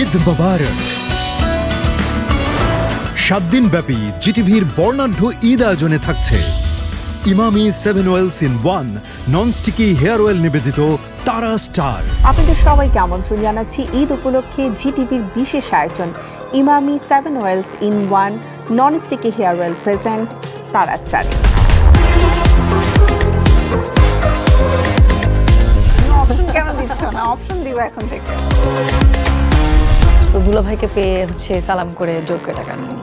ঈদ মোবারক। সাত দিন ব্যাপী জিটিভির বর্ণাঢ্য ঈদ আয়োজনে থাকছে। Emami seven oils in one non sticky hair oil নিবেদিত তারা স্টার। আপনাদের সবাইকে আমন্ত্রণ জানাচ্ছি ঈদ উপলক্ষে জি টিভির বিশেষ আয়োজন। Emami seven oils in one non sticky hair oil presents Tara star. কেন দিচ্ছ না? অপশন দিব এখন থেকে। তো দুলা ভাইকে পেয়ে হচ্ছে সালাম করে জোর করে টাকা নিই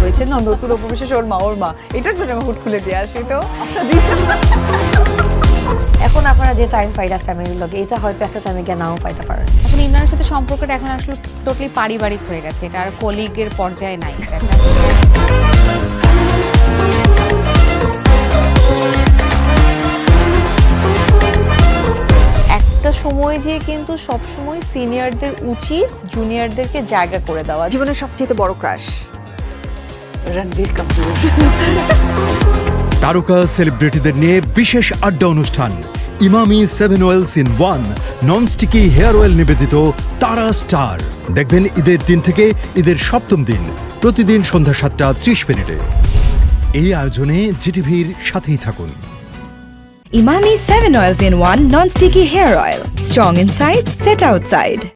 হয়েছে? না নতুন উপবিশেষ ওর মা ওর মা। এটার জন্য আমি হুট খুলে দিয়ে আসি তো। এখন আপনারা যে টাইম পাইরা ফ্যামিলির লগে এটা হয়তো একটা টাইমে গিয়ে নাও পাইতে পারেন। আসলে ইমরানের সাথে সম্পর্কটা এখন আসলে টোটালি পারিবারিক হয়ে গেছে। এটা আর কলিগের পর্যায়ে নাই। এটা সময় যে কিন্তু সব সময় সিনিয়রদের উচিত জুনিয়রদেরকে জায়গা করে দেওয়া। জীবনের সবচেয়ে বড় ক্রাশ রণবীর কাপুর। তারকা সেলিব্রিটিদের নিয়ে বিশেষ আড্ডা অনুষ্ঠান। Emami seven oils in one non sticky hair oil নিবেদিত তারা স্টার। দেখবেন ঈদের দিন থেকে ঈদের সপ্তম দিন প্রতিদিন সন্ধ্যা সাতটা ত্রিশ মিনিটে। এই আয়োজনে জিটিভির সাথেই থাকুন। Imani 7 oils in one non-sticky hair oil. Strong inside, set outside.